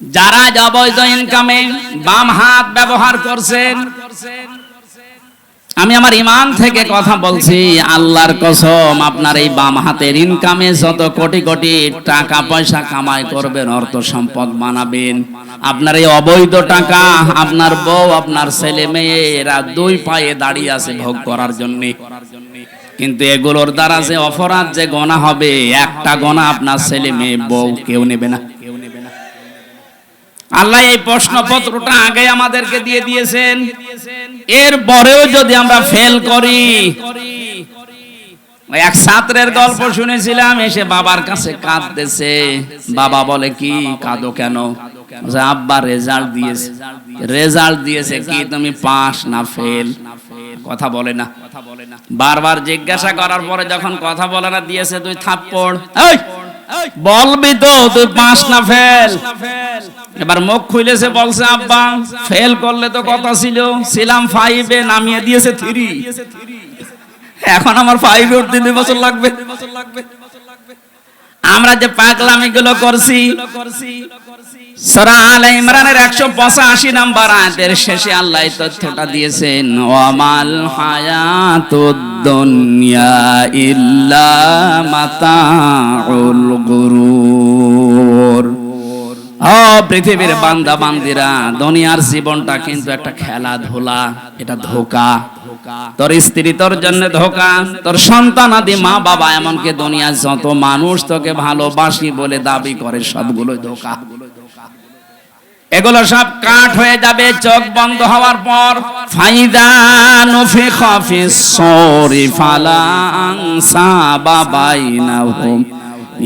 যারা অবৈধ ইনকামে বাম হাত ব্যবহার করছেন আমি আমার ইমান থেকে কথা বলছি, আল্লাহর কসম, আপনার এই বাম হাতের ইনকামে যত কোটি কোটি টাকা পয়সা কামাই করবেন, অর্থ সম্পদ বানাবেন। আপনার এই অবৈধ টাকা, আপনার বউ, আপনার ছেলে মেয়ে এরা দুই পায়ে দাঁড়িয়ে আছে ভোগ করার জন্য। কিন্তু এগুলোর দ্বারা যে অপরাধ, যে গণা হবে, একটা গণা আপনার ছেলে মেয়ে বউ কেউ নেবে না। আল্লাহ এই প্রশ্নপত্রটা আগে আমাদেরকে দিয়ে দিয়েছেন। এর পরেও যদি আমরা ফেল করি। এক ছাত্রের গল্প শুনেছিলাম এসে বাবার কাছে কাঁদতেছে। বাবা বলে কি কাঁদো কেন? আব্বা রেজাল্ট দিয়েছে। রেজাল্ট দিয়েছে। কি? তুমি পাস না ফেল কথা বলে না। বারবার জিজ্ঞাসা করার পরে যখন কথা বলে না দিয়েছে তুই থাপ্পড়। এই, বলবি তো তুই পাস না ফেল। এবার মুখ খুলেছে বলছে আব্বা ফেল করলে তো কথা ছিল। ছিলাম ফাইভে নামিয়ে দিয়েছে থ্রি এখন আমার ফাইভে উঠতে দুই বছর লাগবে। আমরা যে পাগলামি গুলো করছি, সূরা ইমরানের 185 নাম্বার আয়াতের শেষে দিয়েছেন পৃথিবীর বান্দা বান্দিরা দুনিয়ার জীবনটা কিন্তু একটা খেলাধুলা, এটা ধোকা। তোর স্ত্রী তোর জন্য ধোকা তোর সন্তান আদি মা বাবা এমনকি দুনিয়ার যত মানুষ তোকে ভালোবাসি বলে দাবি করে সবগুলো ধোকা। এগুলো সব কাঠ হয়ে যাবে চোখ বন্ধ হওয়ার পর। ফাইদা নুফিখা ফিস সূরি ফালা আনসাবা বাইনাহুম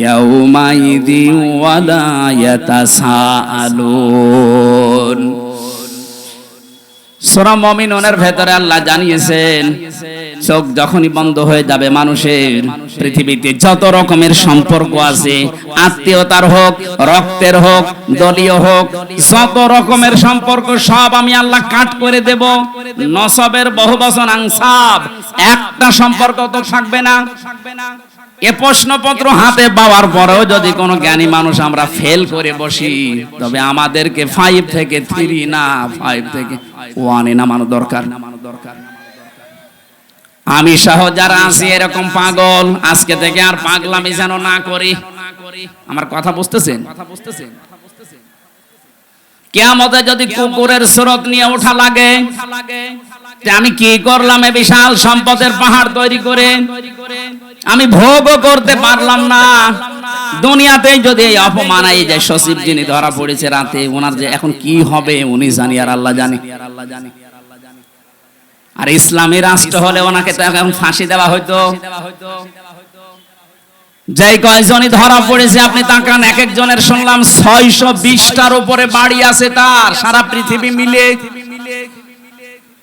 ইয়াউমাইদি ওয়ালা ইয়াতাসাআলুন। সূরা মুমিনুনের ভেতরে আল্লাহ জানিয়েছেন, চোখ যখনই বন্ধ হয়ে যাবে মানুষের, পৃথিবীতে যত রকমের সম্পর্ক আছে, আত্মীয়তার হোক, রক্তের হোক, দলীয় হোক, যত রকমের সম্পর্ক সব আমি আল্লাহ কাট করে দেব। নসবের বহু বচন আংসাব একটা সম্পর্ক তো থাকবে না। এ প্রশ্নপত্র হাতে পাওয়ার পরেও যদি কোনো জ্ঞানী মানুষ আমরা ফেল করে বসি, তবে আমাদেরকে ফাইভ থেকে থ্রি না ফাইভ থেকে ওয়ানে নামানো দরকার নামানো দরকার। আমি সহ যারা আছি এরকম পাগল, আজকে থেকে আর পাগলামি যেন না করি। আমার কথা বুঝতেছেন? কথা বুঝতেছেন কেয়ামতে যদি কুকুরের স্রোত নিয়ে ওঠা লাগে আমি কি করলাম এ বিশাল সম্পদের পাহাড় তৈরি করে? আমি ভোগও করতে পারলাম না। দুনিয়াতেই যদি এই অপমান এই যে সচিব যিনি ধরা পড়েছে রাতে, ওনার যে এখন কি হবে, উনি জানি আর আল্লাহ জানি। আর ইসলামী রাষ্ট্র হলে ওনাকে তো এখন ফাঁসি দেওয়া হয়তো যেই কয়জনই ধরা পড়েছে, আপনি তাকান, এক একজনের শুনলাম ছয়শো বিশটার উপরে বাড়ি আছে তার, সারা পৃথিবী মিলে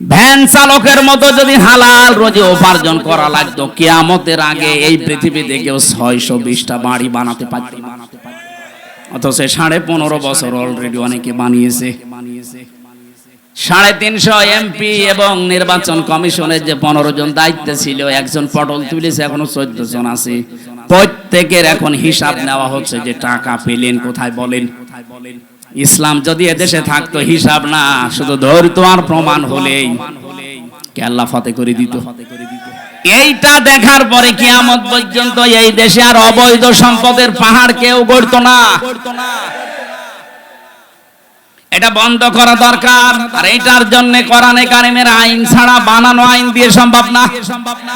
ভ্যান চালকের মতো যদি হালাল রোজে উপার্জন করা লাগতো, কিয়ামতের আগে এই পৃথিবীতে কেউ ছয়শো বিশটা বাড়ি বানাতে পারত। অথচ সাড়ে পনেরো বছর অলরেডি অনেকে বানিয়েছে। সাড়ে তিনশো এমপি এবং নির্বাচন কমিশনের যে পনেরো জন দায়িত্বে ছিল, একজন পটল তুলেছে, এখনও চোদ্দ জন আছে। প্রত্যেকের এখন হিসাব নেওয়া হচ্ছে যে টাকা পেলেন কোথায় বলেন কোথায় বলেন? ইসলাম যদি এদেশে থাকতো, হিসাব না, শুধু ধৈর্য আর প্রমাণ হলেই। কে আল্লাহ ফতে করে দিত। এইটা দেখার পরে কিয়ামত পর্যন্ত এই দেশে আর অবৈধ সম্পদের পাহাড় কেউ গড়তো না। এটা বন্ধ করা দরকার, আর এটার জন্য কোরআনে কারিমের আইন ছাড়া বানানো আইন দিয়ে সম্ভব না সম্ভব না।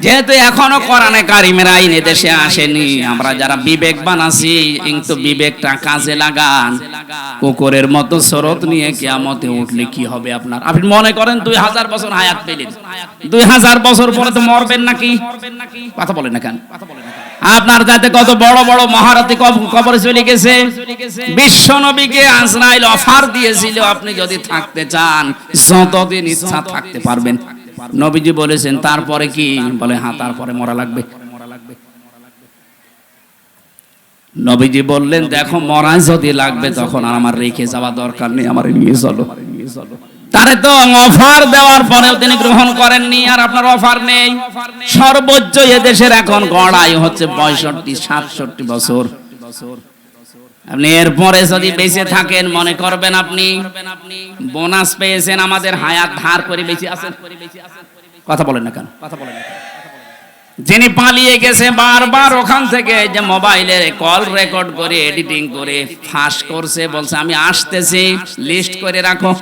যেহেতু এখনও কোরআনে কারিমের আইন দেশে আসেনি, আমরা যারা বিবেকবান আছি কিন্তু বিবেকটা কাজে লাগান। কুকুরের মতো স্রোত নিয়ে কিয়ামতে উঠলে কি হবে আপনার? আপনি মনে করেন দুই হাজার বছর হায়াত পেলেন। দুই হাজার বছর পরে তো মরবেন নাকি? কথা বলেন না কেন? আপনার যাতে কত বড় বড় মহারথী কব- কবরে চলে গেছে। বিশ্ব নবীকে আজরাইল অফার দিয়েছিল, আপনি যদি থাকতে চান, যতদিন ইচ্ছা থাকতে পারবেন। নবীজি বলেছেন তারপরে কি? বলে হ্যাঁ তারপরে মরা লাগবে। নবীজি বললেন দেখো মরা যদি লাগবে তখন আর আমার রেখে যাওয়া দরকার নেই আমার নিয়ে চলো। তারে তো অফার দেওয়ার পরেও তিনি গ্রহণ করেননি আর আপনার অফার নেই। সর্বোচ্চ এদেশের এখন গড়াই হচ্ছে পঁয়ষট্টি সাতষট্টি বছর। আপনি এরপরে যদি বেঁচে থাকেন, মনে করবেন আপনি বোনাস পেয়েছেন, আমাদের হায়াত ধার করে বেঁচে আছেন। কথা বলেন না কেন? কথা বলেন না যিনি পালিয়ে গেছে বারবার ওখান থেকে যে মোবাইলের কল রেকর্ড করে, এডিটিং করে, ফাঁস করছে, বলছে, আমি আসতেছি, লিস্ট করে রাখো।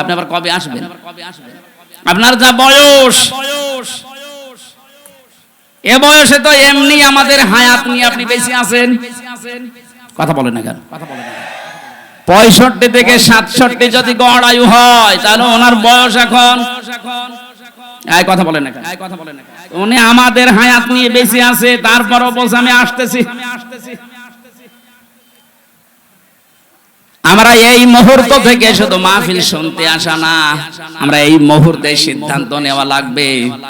আপনি আবার কবে আসবেন? আপনার যা বয়স, এ বয়সে তো এমনি আমাদের হায়াত নিয়ে আপনি বেশি আছেন। কথা বলেন না কেন? পঁয়ষট্টি থেকে সাতষট্টি যদি গড় আয়ু হয় তাহলে ওনার বয়স এখন। এই কথা বলেন কথা বলেন না উনি আমাদের হায়াত নিয়ে আছে তারপরও বলছে আমি আসতেছি। আমরা এই মুহূর্ত থেকে শুধু মাহফিল শুনতে আসা না আমরা এই মুহূর্তে সিদ্ধান্ত নেওয়া লাগবে।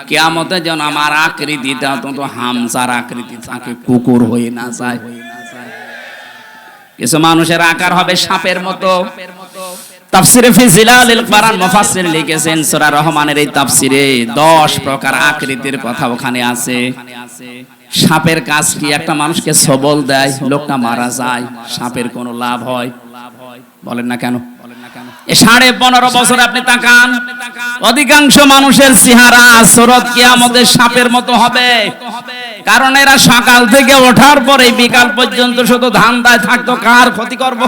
কেয়ামতে যেন আমার আকৃতিটা অন্তত হামসার আকৃতি থাকে কুকুর হয়ে না যায়। কিছু মানুষের আকার হবে সাপের মতো। তাফসিরে ফি জিলালিল কোরআন মুফাসসির লিখেছেন সূরা রহমানের এই তাফসিরে 10 প্রকার আকৃতির কথা ওখানে আছে। সাপের কাজ কি? একটা মানুষকে সবল দেয়, লোকটা মারা যায়, সাপের কোনো লাভ হয়? বলেন না কেন? সাড়ে পনেরো বছর অধিকাংশ মানুষের চেহারা সুরত কি আমাদের সাপের মতো হবে। কারণ এরা সকাল থেকে ওঠার পরে বিকাল পর্যন্ত শুধু ধান্দায় থাকতো, কার ক্ষতি করব?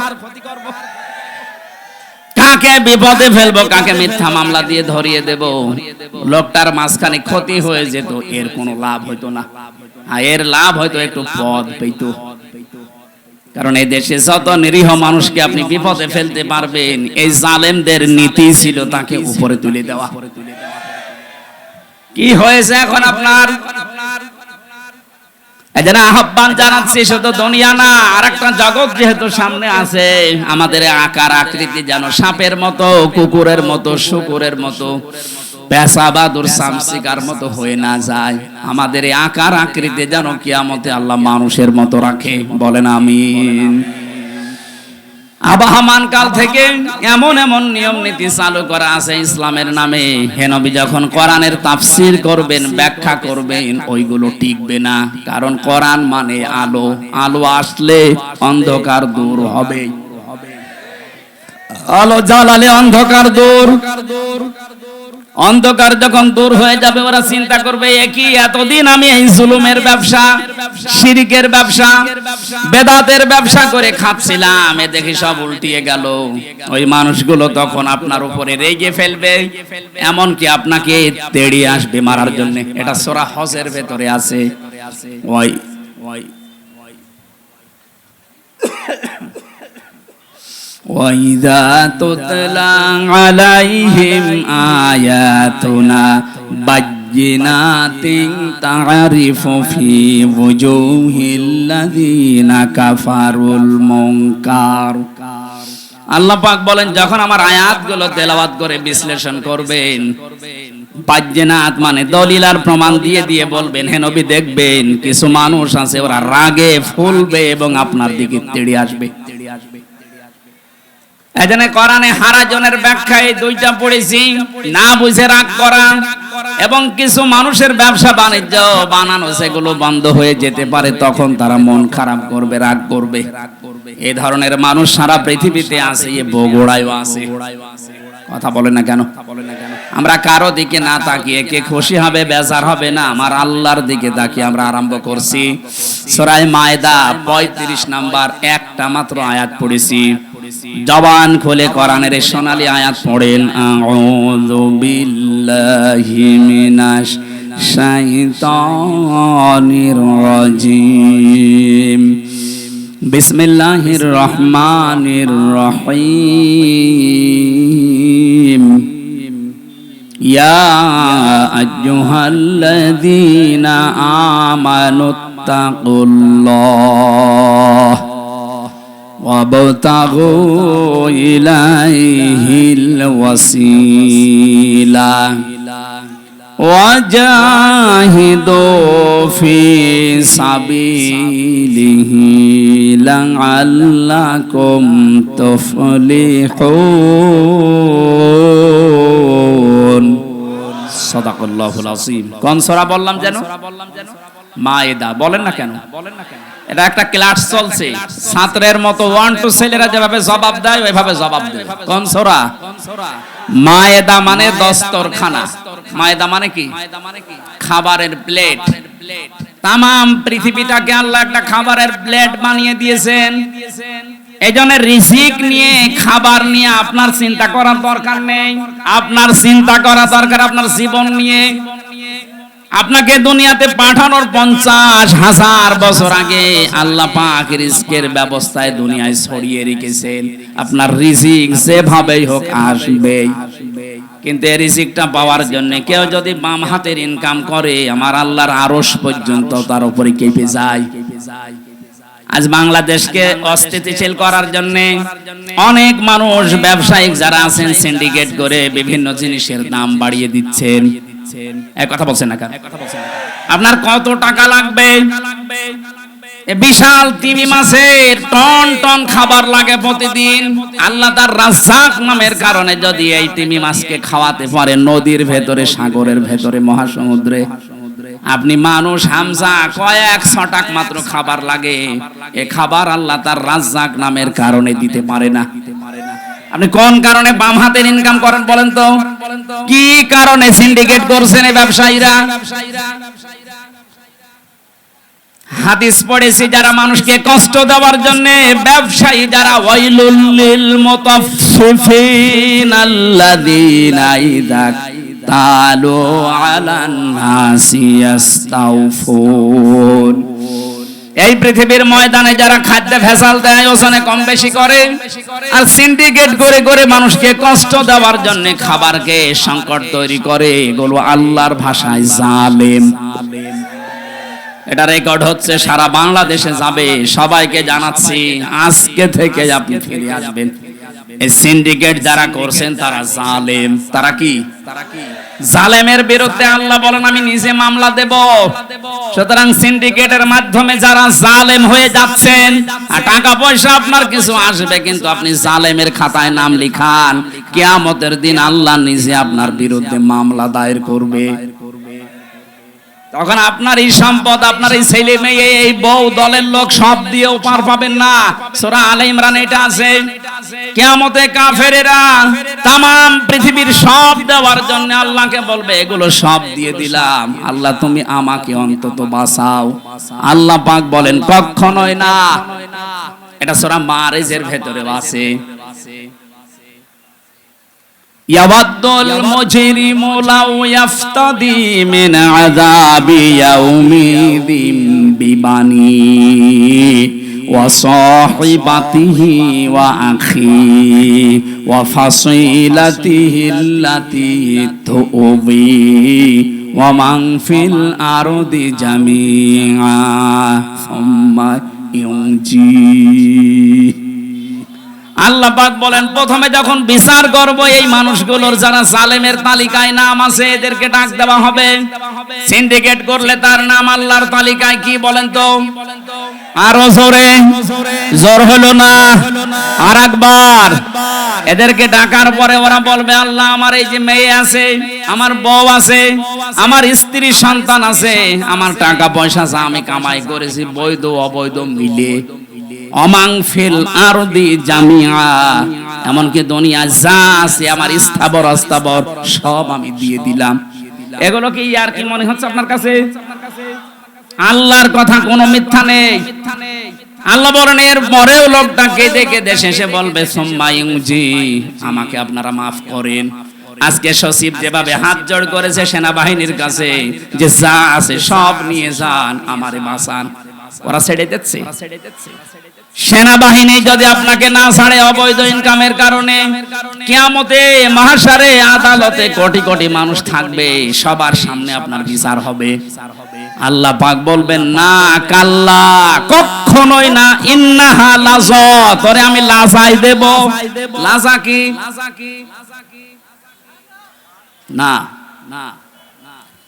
কাকে বিপদে ফেলব, কাকে মিথ্যা মামলা দিয়ে ধরিয়ে দেব? লোকটার মাঝখানে ক্ষতি হয়ে যেত, এর কোনো লাভ হইতো না। এর লাভ হয়তো একটু পদ পেইতো। কারণ এই দেশে যত নিরীহ মানুষকে আপনি বিপদে ফেলতে পারবেন, এই জালেমদের নীতি ছিল তাকে উপরে তুলে দেওয়া। কি হয়েছে এখন আপনার? এজন্য আহ্বান জানাচ্ছি, শুধু দুনিয়া না আর একটা জগৎ যেহেতু সামনে আছে, আমাদের আকার আকৃতি যেন সাপের মতো, কুকুরের মতো, শুকুরের মতো পেশাবাদুর সামসিকার মতো হয়ে না যায়। আমাদের আকার আকৃতি যেন কিয়ামতে আল্লাহ মানুষের মতো রাখে। বলেন আমিন। আবাহমান কাল থেকে এমন এমন নিয়ম নীতি চালু করা আছে ইসলামের নামে। হেনবি যখন কোরআনের তাফসির করবেন, ব্যাখ্যা করবেন, ওইগুলো টিকবে না। কারণ কোরআন মানে আলো। আলো আসলে অন্ধকার দূর হবে। আলো জ্বালালে অন্ধকার দূর। অন্ধকার যখন দূর হয়ে যাবে, ওরা চিন্তা করবে একই এতদিন আমি এই জুলুমের ব্যবসা, শিরিকের ব্যবসা, বেদাতের ব্যবসা করে খাচ্ছিলাম। এ দেখি সব উল্টিয়ে গেল। ওই মানুষগুলো তখন আপনার উপরে রেগে ফেলবে। এমন কি আপনাকে তেড়িয়ে আসবে মারার জন্য। এটা সোরা হজের ভেতরে আছে। ওই ওই। وإذا تتلى عليهم آياتنا بينات تعرف في وجوه الذين كفروا المنكر আল্লাহ পাক বলেন যখন আমার আয়াতগুলো তেলাওয়াত করে বিশ্লেষণ করবেন বাজ্যনাথ মানে দলিল আর প্রমাণ দিয়ে দিয়ে বলবেন হে নবী দেখবেন কিছু মানুষ আছে ওরা রাগে ফুলবে এবং আপনার দিকে তেড়ে আসবে তেড়ে আসবে এজন্য কোরআনে হারাজনের ব্যাখ্যা এই দুইটা পড়েছি, না বুঝে রাগ করা এবং কিছু মানুষের ব্যবসা বাণিজ্য বানানো, সেগুলো বন্ধ হয়ে যেতে পারে, তখন তারা মন খারাপ করবে, রাগ করবে। এই ধরনের মানুষ সারা পৃথিবীতে আছে, এ বগুড়ায়ও আছে। কথা বলে না কেন? আমরা কারও দিকে না তাকিয়ে কে খুশি হবে, বেজার হবে না, আমার আল্লাহর দিকে তাকিয়ে আমরা আরম্ভ করছি। সরাই মায়দা পঁয়ত্রিশ নাম্বার, একটা মাত্র আয়াত পড়েছি। জবান খুলে কোরআনের সোনালী আয়াত পড়েন, আউযু বিল্লাহি মিনাশ শাইতানির রাজিম। বিসমিল্লাহির রহমানির রহিম। ইয়া আইয়ুহাল্লাযীনা আমানুত্তাকুল্লাহ وابتغوا إليه الوسيلة وجاهدوا في سبيله لعلكم تفلحون সদাকল্লাহুল কোন বললাম যেন? মায়েদা। বলেন না কেন? বলেন না কেন এটা একটা ক্লাস চলছে। মতো ওয়ান টু ছেলেরা যেভাবে জবাব দেয়, ওইভাবে জবাব দেয়। কোন মায়েদা মানে দস্তরখানা। মায়েদা মানে কি? খাবারের প্লেট তাম পৃথিবীটাকে আল্লাহ একটা খাবারের প্লেট বানিয়ে দিয়েছেন। এই জন্য রিজিক নিয়ে, খাবার নিয়ে আপনার চিন্তা করার দরকার নেই। আপনার চিন্তা করা দরকার আপনার জীবন নিয়ে। আপনাকে দুনিয়াতে পাঠানোর পঞ্চাশ হাজার বছর আগে আল্লাহ পাক রিস্কের ব্যবস্থায় দুনিয়ায় ছড়িয়ে রেখেছেন। আপনার রিজিক যেভাবেই হোক আসবেই। কিন্তু এই রিজিকটা পাওয়ার জন্য কেউ যদি বাম হাতের ইনকাম করে, আমার আল্লাহর আরশ পর্যন্ত তার উপরে কেঁপে যায়। আজ বাংলাদেশকে অস্থিতিশীল করার জন্য অনেক মানুষ ব্যবসায়িক যারা আছেন সিন্ডিকেট করে বিভিন্ন জিনিসের দাম বাড়িয়ে দিচ্ছেন। এক কথা বলছেন না কেন? আপনার কত টাকা লাগবে? বিশাল তিমি মাছের টন টন খাবার লাগে প্রতিদিন। আল্লাহ তার রাজ্জাক নামের কারণে যদি এই তিমি মাছকে খাওয়াতে পারে নদীর ভেতরে সাগরের ভেতরে মহাসমুদ্রে আপনি মানুষ, হামজা, কয়েক ছটাক মাত্র খাবার লাগে। এ খাবার আল্লাহ তার রাজ্জাক নামের কারণে দিতে পারে না। আপনি কোন কারণে বাম হাতের ইনকাম করেন বলেন তো? কি কারণে সিন্ডিকেট করছেন এই ব্যবসায়ীরা? হাদিস পড়েছি, যারা মানুষকে কষ্ট দেওয়ার জন্য, ব্যবসায়ী যারা, ওয়াইলুল লিল মুতাফফিফিন আল্লাযীনা ইযা তালু আলান এই পৃথিবীর ময়দানে যারা খাদ্য ভেজাল দেয়, ওজনে কম বেশি করে, আর সিন্ডিকেট করে করে মানুষকে কষ্ট দেওয়ার জন্য খাবারকে সংকট তৈরি করে, এগুলো আল্লাহর ভাষায় জালেম। এটা রেকর্ড হচ্ছে, সারা বাংলাদেশে যাবে। সবাইকে জানাচ্ছি, আজকে থেকে আপনি ফিরে আসবেন। এই সিন্ডিকেট যারা করছেন, তারা জালেম। তারা কি? জালেমের বিরুদ্ধে আল্লাহ বলেন আমি নিজে মামলা দেব। সুতরাং সিন্ডিকেটের মাধ্যমে যারা জালেম হয়ে যাচ্ছেন আর টাকা পয়সা আপনার কিছু আসবে কিন্তু আপনি জালেমের খাতায় নাম লিখান। কিয়ামতের দিন আল্লাহ নিজে আপনার বিরুদ্ধে মামলা দায়ের করবে। তখন আপনার এই সম্পদ, আপনার এই ছেলে মেয়ে, এই বউ দলের লোক সব দিয়েও পার পাবেন না। সোরা আলে ইমরান এটা আছে। কেয়ামতে কাফেরেরা তামাম পৃথিবীর সব দেওয়ার জন্য আল্লাহকে বলবে, এগুলো সব দিয়ে দিলাম। আল্লাহ, তুমি আমাকে অন্তত বাঁচাও। আল্লাহ পাক বলেন কখনোই না। এটা সোরা মারেজের ভেতরে আছে। يود المجرم لو يفتدي من عذاب يومئذ ببنيه وصاحبته وأخيه وفصيلته التي تؤويه ومن في الأرض جميعا ثم ينجيه আল্লাহ পাক বলেন, প্রথমে যখন বিচার করব, এই মানুষগুলোর যারা জালেমের তালিকায় নাম আছে, এদেরকে ডাক দেওয়া হবে। সিন্ডিকেট করলে তার নাম আল্লাহর তালিকায়, কি বলেন তো? আরও জোরে, জোর হলো না? আর একবার। এদেরকে ডাকার পরে ওরা বলবে, আল্লাহ, আমার এই যে মেয়ে আছে, আমার বউ আছে, আমার স্ত্রী সন্তান আছে, আমার টাকা পয়সা যা আমি কামাই করেছি, বৈধ, অবৈধ, মিলে। অমাং ফিল আরদি জামিয়া এমনকি দুনিয়া যা আছে আমার স্থাবর অস্থাবর সব আমি দিয়ে দিলাম। এগুলো কি আর কি মনে হচ্ছে আপনার কাছে? আল্লাহর কথা কোনো মিথ্যা নেই। আল্লাহ বলেন এর পরেও লোকটা কেঁদে কেঁদে শেষে বলবে সোম্মাইজি আমাকে আপনারা মাফ করেন। আজকে সচিব যেভাবে হাত জোড় করেছে সেনাবাহিনীর কাছে যে যা আছে সব নিয়ে যান আমারে বাঁচান। ওরা ছেড়ে দিচ্ছে। সেনাবাহিনী যদি আপনাকে না ছাড়ে অবৈধ ইনকামের কারণে কিয়ামতে মহাসারে আদালতে কোটি কোটি মানুষ থাকবে সবার সামনে আপনার বিচার হবে। আল্লাহ পাক বলবেন না কাল্লা কখনোই না ইন্নাহা লাজ। তোরে আমি লাজাই দেব। লাজা কি? না না।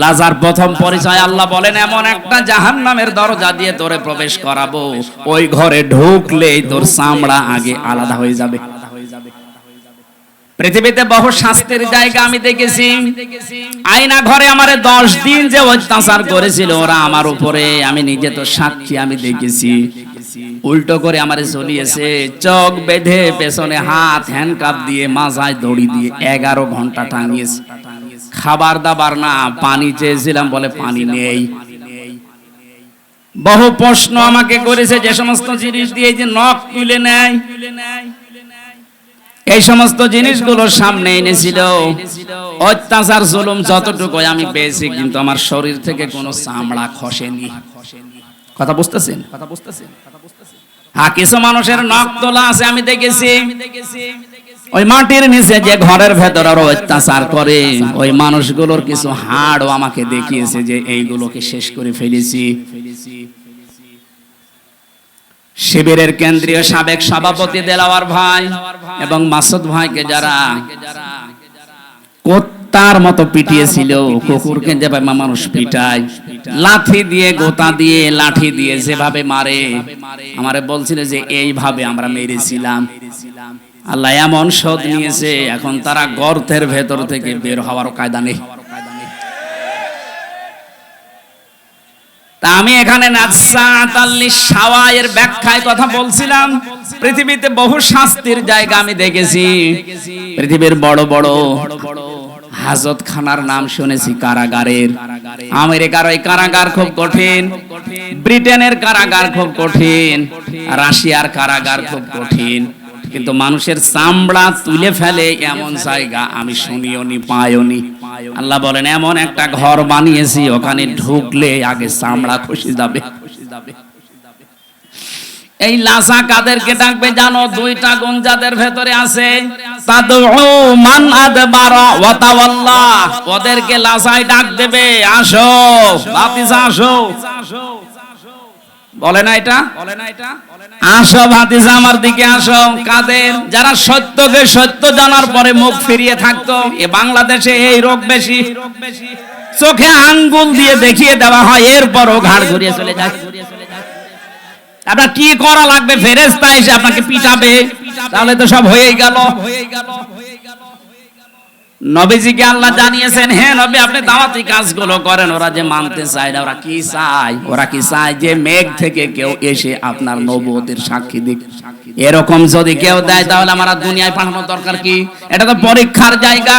লাজার প্রথম পরিচয় আল্লাহ বলেন, এমন একটা জাহান্নামের দরজা দিয়ে তোরে প্রবেশ করাবো। ওই ঘরে ঢুকলেই তোর চামড়া আগে আলাদা হয়ে যাবে। পৃথিবীতে বহু শাস্তির জায়গা আমি দেখেছি। আয়না ঘরে আমারে দশ দিন যে অত্যাচার করেছিল, ওরা আমার উপরে, আমি নিজে তো সাক্ষী আমি দেখেছি। উল্টো করে আমারে চলিয়েছে চোখ বেঁধে পেছনে হাত হ্যান্ডকাপ দিয়ে মাথায় দড়ি দিয়ে এগারো ঘণ্টা টাঙিয়েছে। খাবার দাবার না, পানি চেয়েছিলাম বলে পানি নেই। বহু প্রশ্ন আমাকে করেছে যে সমস্ত জিনিস দিয়ে যে নখ তুলে নেয়। এই সমস্ত জিনিসগুলো সামনে এনেছিল। অত্যাচার, জুলুম যতটুকু আমি পেয়েছি, কিন্তু আমার শরীর থেকে কোনো চামড়া খসেনি। কথা বুঝতেছেন কথা বুঝতেছেন? হ্যাঁ কিছু মানুষের নখ তোলা আছে, আমি দেখেছি। ওই মাটির নিচে যে ঘরের ভেতর আরও অত্যাচার করে, ওই মানুষগুলোর কিছু হাড়ও আমাকে দেখিয়েছে যে এইগুলোকে শেষ করে ফেলেছি। শিবিরের কেন্দ্রীয় সাবেক সভাপতি দেলাওয়ার ভাই এবং মাসুদ ভাইকে যারা কোত্তার মতো পিটিয়েছিল, কুকুরকে যেভাবে মানুষ পিটায় লাঠি দিয়ে, গোতা দিয়ে, লাঠি দিয়ে যেভাবে মারে, আমারে বলছিল যে এইভাবে আমরা মেরেছিলাম। আল্লাহ এমন শোধ নিয়েছে এখন তারা গর্তের ভেতর থেকে বের হওয়ার কায়দা নেই। তা আমি এখানে সাওয়ায়ের ব্যাখ্যায় কথা বলছিলাম। পৃথিবীতে বহু শাস্তির জায়গা আমি দেখেছি। পৃথিবীর বড় বড় হাজত খানার নাম শুনেছি কারাগারের। আমেরিকার ওই কারাগার খুব কঠিন ব্রিটেনের কারাগার খুব কঠিন রাশিয়ার কারাগার খুব কঠিন। কিন্তু মানুষের চামড়া তুলে ফেলে এমন জায়গা আমি শুনিও নি পাইও নি আল্লাহ বলেন, এমন একটা ঘর বানিয়েছি, ওখানে ঢুকলে আগে চামড়া খুশি যাবে। এই লাসা কাদেরকে ডাকবে, জানো, দুইটা গুণ ভেতরে আছে। মান আদবারা ওয়া তাওয়াল্লা ওদেরকে লাসাই ডাক দেবে, আসো, বাতিজা আসো। বলে না এটা? আসো ভাতিজা আমার দিকে আসো কাদের? যারা সত্যকে সত্য জানার পরে মুখ ফিরিয়ে থাকতো এ বাংলাদেশে এই রোগ বেশি। চোখে আঙ্গুল দিয়ে দেখিয়ে দেওয়া হয় এরপরও ঘাড় ঘুরিয়ে চলে যায়। আপনার কি করা লাগবে ফেরেস্তা এসে আপনাকে পিটাবে তাহলে তো সব হয়েই গেল। নবীজিকে আল্লাহ জানিয়েছেন হ্যাঁ নবী, আপনি দাওয়াতি কাজগুলো করেন, ওরা যে মানতে চায় না, ওরা কি চায়? ওরা কি চায় যে মেঘ থেকে কেউ এসে আপনার নবুয়তের সাক্ষী দিক? এরকম যদি কেউ দেয়, তাহলে আমার দুনিয়ায় পাঠানোর দরকার কি? এটা তো পরীক্ষার জায়গা।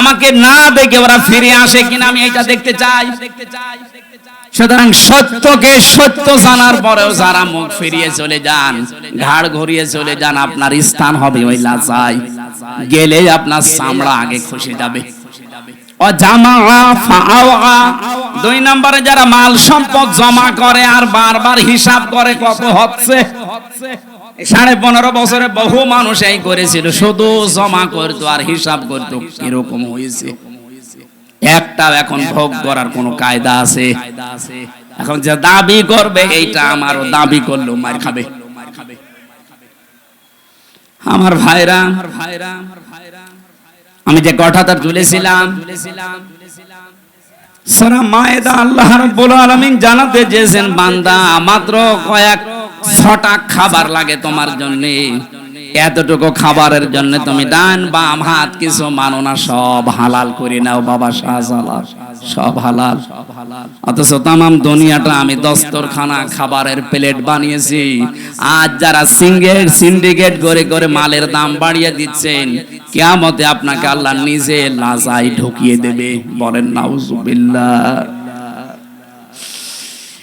আমাকে না দেখে ওরা ফিরে আসে কিনা আমি এটা দেখতে চাই। সুতরাং সত্যকে সত্য জানার পরেও যারা মুখ ফিরিয়ে চলে যান, ঘাড় ঘুরিয়ে চলে যান, আপনার স্থান হবে ওই লাচাই গেলে আপনার চামড়া আগে খসে যাবে। দুই নম্বরে যারা মাল সম্পদ জমা করে আর বারবার হিসাব করে কত হচ্ছে? সাড়ে পনেরো বছরে বহু মানুষ এই করেছিল, শুধু জমা করতো আর হিসাব করতো, এরকম হয়েছে। একটাও এখন ভোগ করার কোন কায়দা আছে। এখন যে দাবি করবে, এইটা আমারও দাবি করল, মার খাবে। আমার ভাইরা আমার ভাইরা আমি যে কথাটা তুলেছিলাম, সারা মায়েদা আল্লাহ রাব্বুল আলামিন জানাতে চেয়েছেন, বান্দা, মাত্র কয়েক ছটা খাবার লাগে তোমার জন্য। এতটুকু খাবারের জন্য তুমি ডান বাম হাত কিছু মানো না, সব হালাল করে নাও বাবা শাহজালাল। সব হালাল। অথচ তামাম দুনিয়াটা আমি দস্তরখানা, খাবারের প্লেট বানিয়েছি। আজ যারা সিঙ্গেল সিন্ডিকেট করে করে মালের দাম বাড়িয়ে দিচ্ছেন, কেয়ামতে আপনাকে আল্লাহ নিজে লাজাই ঢুকিয়ে দেবে। বলেন, নাউজুবিল্লাহ।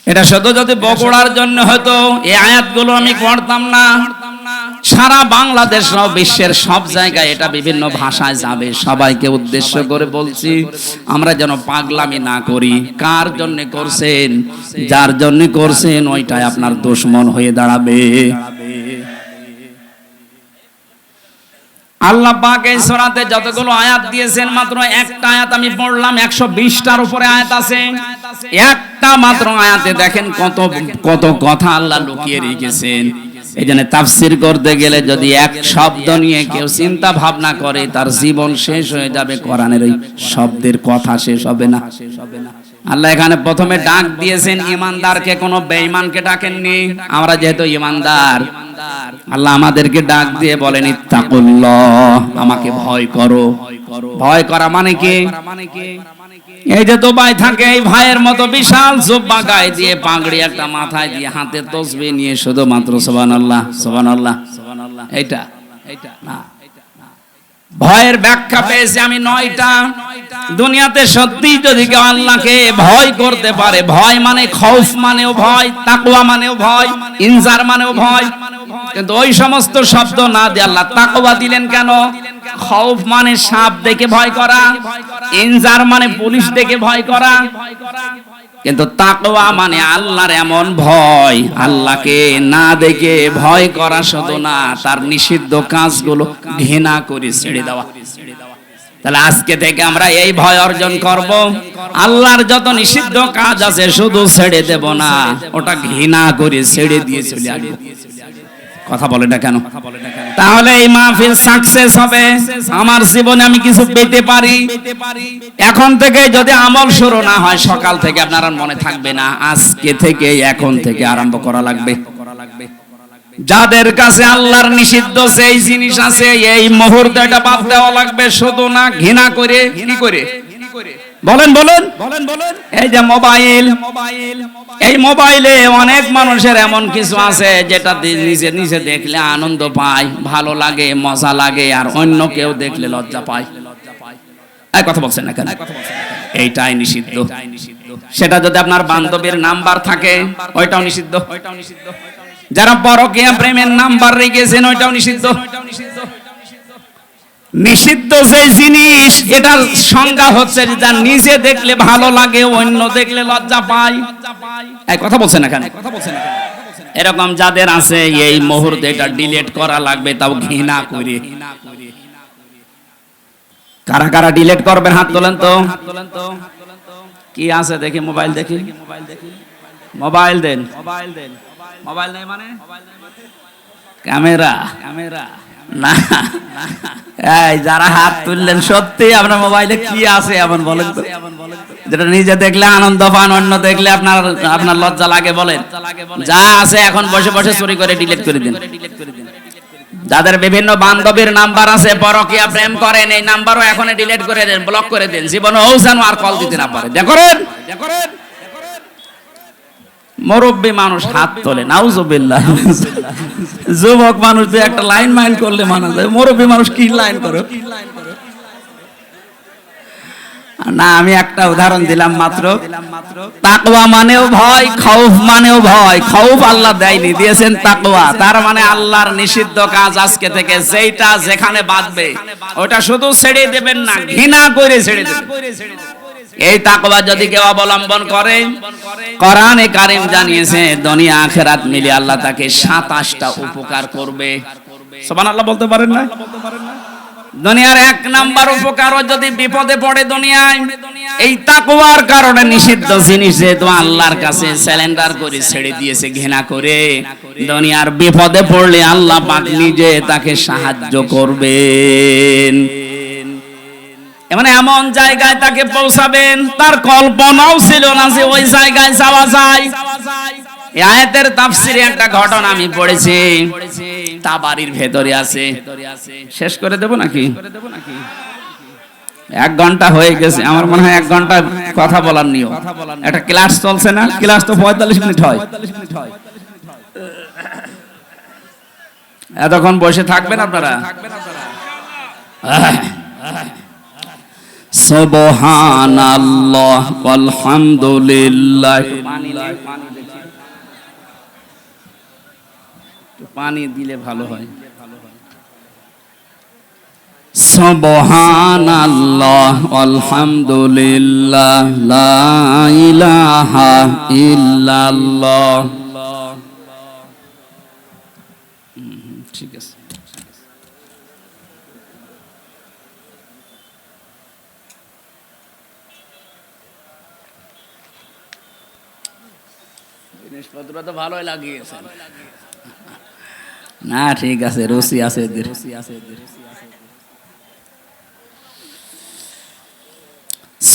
এটা শুধু যদি বগুড়ার জন্য হতো, এই আয়াতগুলো আমি পড়তাম না। সারা বাংলাদেশ বিশ্বের সব জায়গায় এটা বিভিন্ন ভাষায় যাবে। সবাইকে উদ্দেশ্য করে বলছি, আমরা যেন পাগলামি না করি। কার জন্য করছেন? যার জন্য করছেন, ওইটাই আপনার দুশ্মন হয়ে দাঁড়াবে। আল্লাহ পাক এই সূরাতে যতগুলো আয়াত দিয়েছেন, মাত্র একটা আয়াত আমি পড়লাম 120টার উপরে আয়াত আছে। একটা মাত্র আয়াতে দেখেন কত কত কথা আল্লাহ লুকিয়ে রেখেছেন। এই জন্য তাফসির করতে গেলে যদি এক শব্দ নিয়ে কেউ চিন্তা ভাবনা করে তার জীবন শেষ হয়ে যাবে কোরআনের ওই শব্দের কথা শেষ হবে না। আল্লাহ এখানে প্রথমে ডাক দিয়েছেন ইমানদারকে কোনো বেঈমানকে ডাকেননি। আমরা যেহেতু ইমানদার আল্লাহ আমাদেরকে ডাক দিয়ে বলেন ইত্তাকুল্লাহ আমাকে ভয় করো। ভয় করা মানে কি? এই যে দুবাই থাকে, এই ভাইয়ের মতো বিশাল জুব্বা গায়ে দিয়ে, পাগড়ি একটা মাথায় দিয়ে হাতে তসবি নিয়ে শুধুমাত্র সুবহানাল্লাহ সুবহানাল্লাহ সুবহানাল্লাহ। এইটা এইটা না। ভয়ের ব্যাখ্যা পেয়েছি আমি নয়টা। দুনিয়াতে সত্যি যদি কেউ আল্লাহকে ভয় করতে পারে, ভয় মানে খৌফ মানেও ভয়, তাকওয়া মানেও ভয়, ইনজার মানেও ভয়। কিন্তু ওই সমস্ত শব্দ না দিয়ে আল্লাহ তাকওয়া দিলেন কেন? খৌফ মানে সাপ দেখে ভয় করা ইনজার মানে পুলিশ দেখে ভয় করা। কিন্তু তাকওয়া মানে আল্লাহর এমন ভয়, আল্লাহকে না দেখে ভয় করা শুধু না, তার নিষিদ্ধ কাজগুলো ঘৃণা করে ছেড়ে দেওয়া। তাহলে আজকে থেকে আমরা এই ভয় অর্জন করব। আল্লাহর যত নিষিদ্ধ কাজ আছে শুধু ছেড়ে দেব না, ওটা ঘৃণা করে ছেড়ে দিয়ে চলে আসব। কথা বলে না কেন? তাহলে এই মাহফিল সাকসেস হবে। আমার জীবনে আমি কিছু পেতে পারি। এখন থেকে যদি আমল শুরু না হয় সকাল থেকে আপনার মনে থাকবে না। আজকে থেকে এখন থেকে আরম্ভ করা লাগবে। যাদের কাছে আল্লাহর নিষিদ্ধ সেই জিনিস আছে। এই মুহূর্তে এটা বাদ দেওয়া লাগবে। শুধু না ঘৃণা করে কি করে? বলেন বলেন। বলেন বলেন। এই যে মোবাইল মোবাইল এই মোবাইলে অনেক মানুষের এমন কিছু আছে যেটা নিজে নিজে দেখলে আনন্দ পায় ভালো লাগে মজা লাগে আর অন্য কেউ দেখলে লজ্জা পায়। এই কথা বলছেন না কেন? এইটাই নিষিদ্ধ। সেটা যদি আপনার বান্ধবীর নাম্বার থাকে ওইটাও নিষিদ্ধ। যারা পরকীয়া প্রেমের নাম্বার রেখেছেন ওইটাও নিষিদ্ধ নিষিদ্ধ। যে জিনিস, এটার সংজ্ঞা হচ্ছে যে নিজে দেখলে ভালো লাগে, অন্য দেখলে লজ্জা পায়। এই কথা বলছেন এখানে কথা বলছেন এরকম যাদের আছে, এই মুহূর্তে এটা ডিলিট করা লাগবে, তাও ঘৃণা করে। কারা কারা ডিলিট করবেন, হাত তোলেন তো। কি আছে দেখি, মোবাইল দেখি। মোবাইল দেন। মোবাইল দেন মোবাইল নেই মানে? Camera camera. যারা হাত তুললেন, সত্যি আপনার মোবাইলে কি আছে এমন বলেন যেটা নিজে দেখলে আনন্দ পান, অন্য দেখলে আপনার আপনার লজ্জা লাগে বলেন। যা আছে এখন বসে বসে চুরি করে ডিলিট করে দিন। যাদের বিভিন্ন বান্ধবীর নাম্বার আছে, পরকিয়া প্রেম করেন, এই নাম্বারও এখন ডিলিট করে দেন ব্লক করে দেন। জীবনে ও যেন আর কল দিতে না পারে। দেখেন দেখেন মুরব্বী মানুষ হাত তোলে নাউজুবিল্লাহ যুবক মানুষ দুই একটা লাইন মাইন করলে মানা যায়। মুরব্বী মানুষ কি লাইন করো? না আমি একটা উদাহরণ দিলাম মাত্র। তাকওয়া মানেও ভয় খৌফ মানেও ভয়। খৌফ আল্লাহ দেয়নি দিয়েছেন তাকওয়া। তার মানে আল্লাহর নিষিদ্ধ কাজ আজকে থেকে যেইটা যেখানে বাঁধবে ওটা শুধু ছেড়ে দেবেন না ঘৃণা করে ছেড়ে দেবেন। এই তাকওয়া যদি কেউ অবলম্বন করে, কোরআনে কারিম জানিয়েছে, দুনিয়া আখেরাত মিলে আল্লাহ তাকে 27টা উপকার করবে। সুবহানাল্লাহ বলতে পারেন না? দুনিয়ার এক নাম্বার উপকার যদি বিপদে পড়ে দুনিয়ায়, এই তাকওয়ার কারণে নিষিদ্ধ জিনিস যেহেতু আল্লাহর কাছে স্যালেন্ডার করে ছেড়ে দিয়েছে, ঘৃণা করে, দুনিয়ার বিপদে পড়লে আল্লাহ পাক নিজে তাকে সাহায্য করবেন। মানে এমন জায়গায় তাকে পৌঁছাবেন, তার কল্পনাও ছিল না যে ওই জায়গায় যাওয়া যায়। এই একটা ঘটনা আমি পড়েছি, তা বাড়ির ভেতরে আছে। শেষ করে নাকি? এক ঘণ্টা হয়ে গেছে, আমার মনে হয় এক কথা বলার একটা ক্লাস চলছে না? ক্লাস তো পঁয়তাল্লিশ মিনিট হয়। এতক্ষণ বসে থাকবেন আপনারা? সুবহানাল্লাহ আলহামদুলিল্লাহ পানি দিলে ভালো হয়। সুবহানাল্লাহ আলহামদুলিল্লাহ লা ইলাহা ইল্লাল্লাহ। ঠিক আছে। জিনিসপত্র তো ভালোই লাগিয়েছেন। না, ঠিক আছে রসি আছে এদের।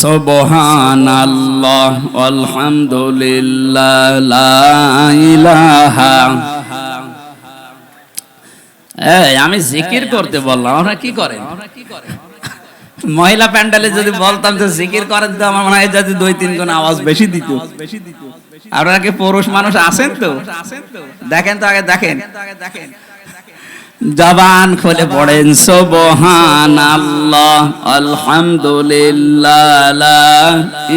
সুবহানাল্লাহ, আলহামদুলিল্লাহ, লা ইলাহা। এই, আমি জিকির করতে বললাম আপনারা কি করেন? মহিলা প্যান্ডেলে যদি বলতাম যে জিকির করেন তো আমার মনে হয় যদি দুই তিন গুণ আওয়াজ বেশি দিত। আপনারা কি পুরুষ মানুষ আছেন তো? দেখেন তো আগে দেখেন। জবান খুলে পড়েন সুবহান আল্লাহ আলহামদুলিল্লাহ লা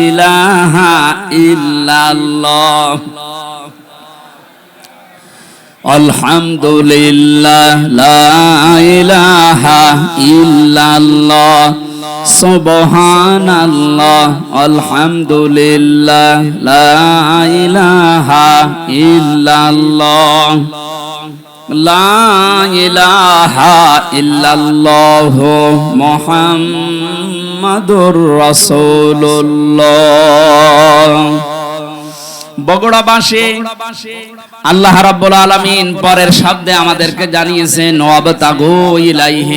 ইলাহা ইল্লাল্লাহ। আলহামদুলিল্লাহ লা ইলাহা ইল্লাল্লাহ। সুবহানাল্লাহ, আলহামদুলিল্লাহ, লা ইলাহা ইল্লাল্লাহ, লা ইলাহা ইল্লাল্লাহ মুহাম্মাদুর রাসূলুল্লাহ। বগুড়াবাসী, আল্লাহ রাব্বুল আলামিন পরের শব্দে আমাদেরকে জানিয়েছেন, ওয়াবতাগু ইলাইহি